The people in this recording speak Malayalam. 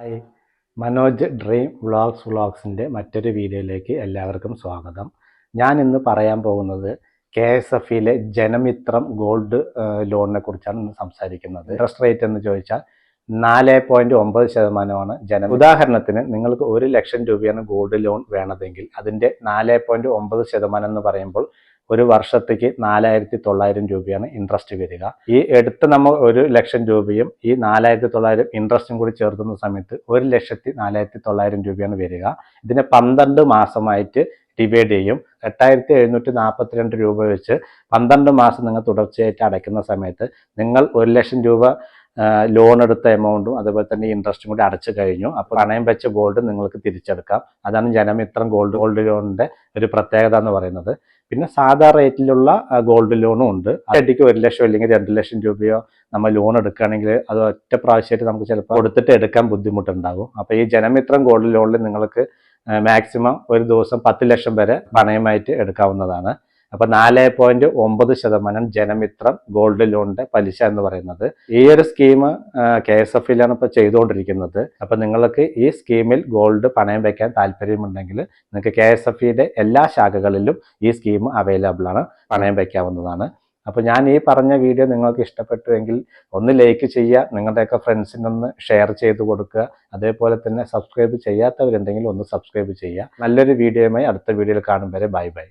ഹായ്. മനോജ് ഡ്രീം വ്ളോഗ്സ് വ്ളോഗ്സിന്റെ മറ്റൊരു വീഡിയോയിലേക്ക് എല്ലാവർക്കും സ്വാഗതം. ഞാൻ ഇന്ന് പറയാൻ പോകുന്നത് കെ എസ് എഫിലെ ജനമിത്രം ഗോൾഡ് ലോണിനെ കുറിച്ചാണ് ഇന്ന് സംസാരിക്കുന്നത്. ഇൻട്രസ്റ്റ് റേറ്റ് എന്ന് ചോദിച്ചാൽ നാല് പോയിന്റ് ഒമ്പത് ശതമാനമാണ് ജന ഉദാഹരണത്തിന് നിങ്ങൾക്ക് ഒരു ലക്ഷം രൂപയാണ് ഗോൾഡ് ലോൺ വേണമെങ്കിൽ അതിന്റെ നാല് പോയിന്റ് ഒമ്പത് ശതമാനം എന്ന് പറയുമ്പോൾ ഒരു വർഷത്തേക്ക് നാലായിരത്തി തൊള്ളായിരം രൂപയാണ് ഇൻട്രസ്റ്റ് വരിക. ഈ എടുത്ത നമ്മൾ ഒരു ലക്ഷം രൂപയും ഈ നാലായിരത്തി തൊള്ളായിരം ഇൻട്രസ്റ്റും കൂടി ചേർക്കുന്ന സമയത്ത് ഒരു ലക്ഷത്തി നാലായിരത്തി തൊള്ളായിരം രൂപയാണ് വരിക. ഇതിനെ പന്ത്രണ്ട് മാസമായിട്ട് ഡിവൈഡ് ചെയ്യും. എട്ടായിരത്തി എഴുന്നൂറ്റി നാൽപ്പത്തിരണ്ട് രൂപ വെച്ച് പന്ത്രണ്ട് മാസം നിങ്ങൾ തുടർച്ചയായിട്ട് അടയ്ക്കുന്ന സമയത്ത് നിങ്ങൾ ഒരു ലക്ഷം രൂപ ലോൺ എടുത്ത എമൗണ്ടും അതുപോലെ തന്നെ ഇൻട്രസ്റ്റും കൂടി അടച്ചു കഴിഞ്ഞു. അപ്പോൾ പണയം വെച്ച ഗോൾഡ് നിങ്ങൾക്ക് തിരിച്ചെടുക്കാം. അതാണ് ജനമിത്രം ഗോൾഡ് ഗോൾഡ് ലോണിന്റെ ഒരു പ്രത്യേകത എന്ന് പറയുന്നത്. പിന്നെ സാധാ റേറ്റിലുള്ള ഗോൾഡ് ലോണും ഉണ്ട്. അടിക്ക് ഒരു ലക്ഷം അല്ലെങ്കിൽ രണ്ട് ലക്ഷം രൂപയോ നമ്മൾ ലോൺ എടുക്കുകയാണെങ്കിൽ അത് ഒറ്റ പ്രാവശ്യമായിട്ട് നമുക്ക് ചിലപ്പോൾ കൊടുത്തിട്ട് എടുക്കാൻ ബുദ്ധിമുട്ടുണ്ടാകും. അപ്പോൾ ഈ ജനമിത്രം ഗോൾഡ് ലോണിൽ നിങ്ങൾക്ക് മാക്സിമം ഒരു ദിവസം പത്ത് ലക്ഷം വരെ പണയമായിട്ട് എടുക്കാവുന്നതാണ്. അപ്പൊ നാല് പോയിന്റ് ഒമ്പത് ശതമാനം ജനമിത്രം ഗോൾഡ് ലോണിന്റെ പലിശ എന്ന് പറയുന്നത്. ഈ ഒരു സ്കീം കെ എസ് എഫിലാണ് ഇപ്പൊ ചെയ്തുകൊണ്ടിരിക്കുന്നത്. അപ്പൊ നിങ്ങൾക്ക് ഈ സ്കീമിൽ ഗോൾഡ് പണയം വെക്കാൻ താല്പര്യമുണ്ടെങ്കിൽ നിങ്ങൾക്ക് കെ എസ് എഫിയുടെ എല്ലാ ശാഖകളിലും ഈ സ്കീം അവൈലബിൾ ആണ് പണയം വെക്കാവുന്നതാണ്. അപ്പോൾ ഞാൻ ഈ പറഞ്ഞ വീഡിയോ നിങ്ങൾക്ക് ഇഷ്ടപ്പെട്ടുവെങ്കിൽ ഒന്ന് ലൈക്ക് ചെയ്യുക നിങ്ങളുടെയൊക്കെ ഫ്രണ്ട്സിനൊന്ന് ഷെയർ ചെയ്ത് കൊടുക്കുക അതേപോലെ തന്നെ സബ്സ്ക്രൈബ് ചെയ്യാത്തവരുണ്ടെങ്കിൽ ഒന്ന് സബ്സ്ക്രൈബ് ചെയ്യുക. നല്ലൊരു വീഡിയോയുമായി അടുത്ത വീഡിയോയിൽ കാണും വരെ. Bye bye